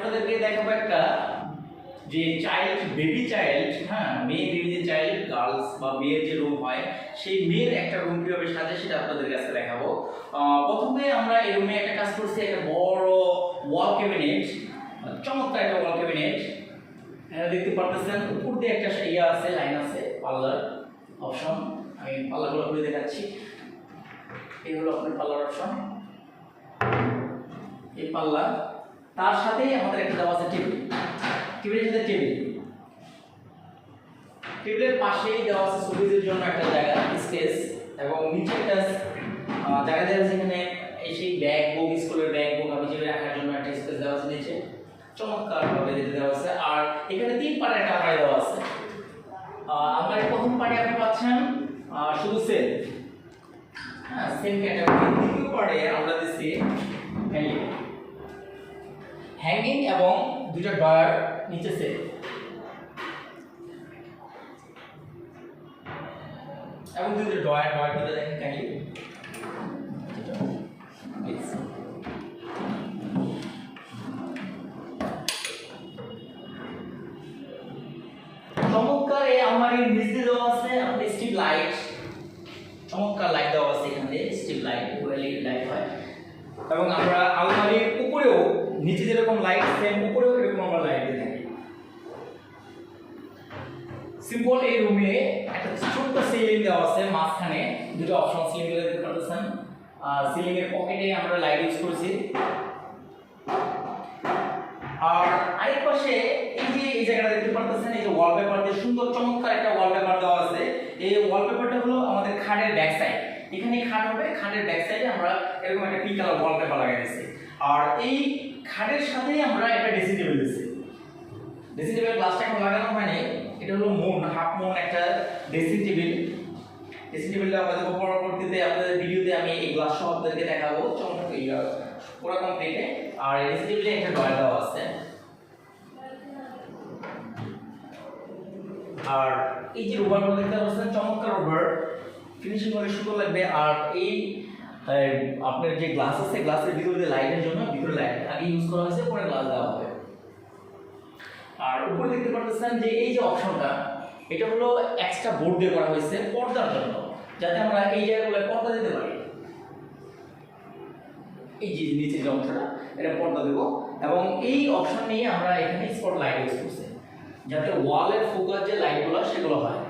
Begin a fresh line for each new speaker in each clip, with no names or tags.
আপনাদেরকে দেখাবো একটা যে চাইল্ড বেবি চাইল্ড হ্যাঁ মেয়ে বেবি যে চাইল্ড গার্লস বা মেয়ের যে রুম হয়, সেই মেয়ের একটা রুম কীভাবে সাজে সেটা আপনাদের কাছে দেখাবো। প্রথমে আমরা এই রুমে একটা কাজ করছি, একটা বড় ওয়াল ক্যাবিনেট চমৎকার একটা ওয়াল ক্যাবিনেট দেখতে পারতেছেন, উপর দিয়ে একটা ইয়ে আছে লাইন আছে পার্লার অপশন আমি পার্লারগুলো খুলে দেখাচ্ছি। এই হলো আপনার পার্লার অপশন এই পাল্লা তার সাথেই আমাদের একটা দেওয়া আছে টেবিল। টেবিলের সাথে টেবিল। টেবিলের পাশেই দেওয়া আছে সুবিধের জন্য একটা জায়গা স্পেস এবং নিচে একটা জায়গা দেওয়া আছে এখানে এই সেই ব্যাগ বুক স্কুলের ব্যাগ বুক আমি যেগুলো রাখার জন্য একটা স্পেস দেওয়া আছে নিচে। চমৎকার ভাবে যেতে দেওয়া আছে। আর এখানে তিন পারে একটা আলমারি দেওয়া আছে। আলমারির প্রথম পার্টে আপনি পাচ্ছেন শুধু সেল হ্যাঁ সেম ক্যাটাগরি দ্বিতীয় পার্টে আমরা দিচ্ছি হ্যাঙ্গিং হ্যাঙ্গিং এবং দুটো ডয়ার নিচে সেট এবং দুটো ডয়ার ডয়ার দুটো দেখেন কাইন্ডলি দেওয়া আছে লাইট লাইট দেওয়া আছে এখানে লাইট লাইট হয়। এবং আমরা নিচে যেরকম লাইট সেম উপরেও এরকম আমরা লাইট দিয়ে থাকি। সিম্পল এই রুমে একটা ছোট্ট সিলিং দেওয়া আছে, মাঝখানে দুটো অপশন সিলিংগুলো দেখতে পাচ্ছেন সিলিং এর পকেটে আমরা লাইট ইউজ করছি। আর আরেক পাশে এই যে এই জায়গাটা দেখতে পারতেছেন, এই যে ওয়ালপেপার দিয়ে সুন্দর চমৎকার একটা ওয়ালপেপার দেওয়া আছে। এই ওয়ালপেপারটা হলো আমাদের খাটের ব্যাক সাইড এখানে খাট হবে, খাটের ব্যাক সাইডে আমরা এরকম একটা পিঙ্ক কালার ওয়ালপেপার দিয়েছি। আর এই খাটের সাথেই আমরা একটা ড্রেসিং টেবিল দিয়েছি। ড্রেসিং টেবিল গ্লাসটা এখন লাগানো হয়নি, এটা হলো মুন হাফ মুন একটা ড্রেসিং টেবিল ড্রেসিং টেবিলটা আমাদের পরবর্তীতে আপনাদের ভিডিওতে আমি এই গ্লাস সহ আপনাদেরকে দেখাবো। পুরো কমপ্লিটে আর ড্রেসিং টেবিলে একটা ড্রয়ার দেওয়া আছে। আর এই যে রোভারগুলো দেখতে চমৎকার রোভার ফিনিশিং করে সুন্দর লাগবে আর এই আপনার যে গ্লাস আছে গ্লাসের ভিতরে লাইটের জন্য, ভিতরে লাইট আগে ইউজ করা হয়েছে, পরে গ্লাস দেওয়া হবে। আর উপরে দেখতে পাচ্ছেন যে এই যে অপশনটা এটা হলো এক্সট্রা বোর্ড দিয়ে করা হয়েছে পর্দার জন্য, যাতে আমরা এই জায়গাগুলো পর্দা দিতে পারি। এই যে নিচের যে অংশটা, এটা পর্দা দেবো। এবং এই অপশন নিয়ে আমরা এখানে স্পট লাইট ইউজ করছি, যাতে ওয়ালের ফোকাস যে লাইটগুলো সেগুলো হয়।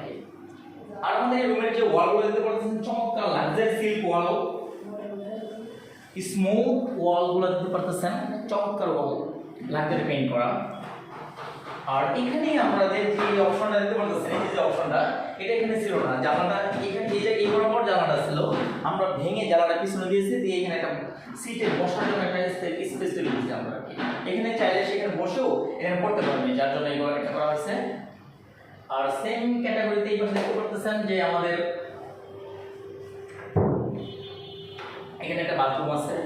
আর আমাদের রুমের যে ওয়ালগুলো দেখতে পাচ্ছেন, চমৎকার লাক্সারি সিল্ক ওয়াল স্মুথ ওয়ালগুলো দেখতে পারতেছেন চমৎকার ওয়াল লাক্সারি পেইন্ট করা। আর এখানে আমাদের যে অপশনটা দেখতে পাচ্ছেন, এই যে অপশনটা এটা এখানে ছিল না। জানালাটা, এখানে এই যে, এই বরাবর জানালাটা ছিল। আমরা ভেঙে জানালাটা পিছনে দিয়েছি, দিয়ে এখানে একটা সিটে বসার জন্য একটা স্পেস তৈরি করেছি আমরা। এখানে চাইলে সেখানে বসেও এখানে পড়তে পারবেন, যার জন্য এই একটা করা হয়েছে। আর সেম ক্যাটাগরিতে এই দেখতে পাচ্ছেন যে আমাদের এখানে একটা বাথরুম আছে।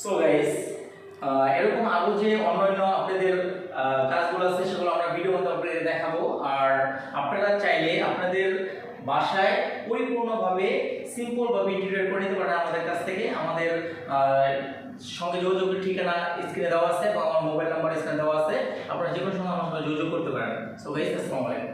সো গাইস এরকম আরও যে অন্যান্য আপনাদের কাজগুলো আছে সেগুলো আমরা ভিডিও মধ্যে আপনাদের দেখাবো। আর আপনারা চাইলে আপনাদের বাসায় পরিপূর্ণভাবে সিম্পল ভাবে ইন্টিরিয়র করে নিতে পারেন আমাদের কাছ থেকে। আমাদের সঙ্গে যোগাযোগের ঠিকানা স্ক্রিনে দেওয়া আছে এবং আমার মোবাইল নাম্বার স্ক্রিনে দেওয়া আছে। আপনারা যে কোনো সময় আমার সঙ্গে যোগাযোগ করতে পারেন। সো গাইস আসসালামু আলাইকুম।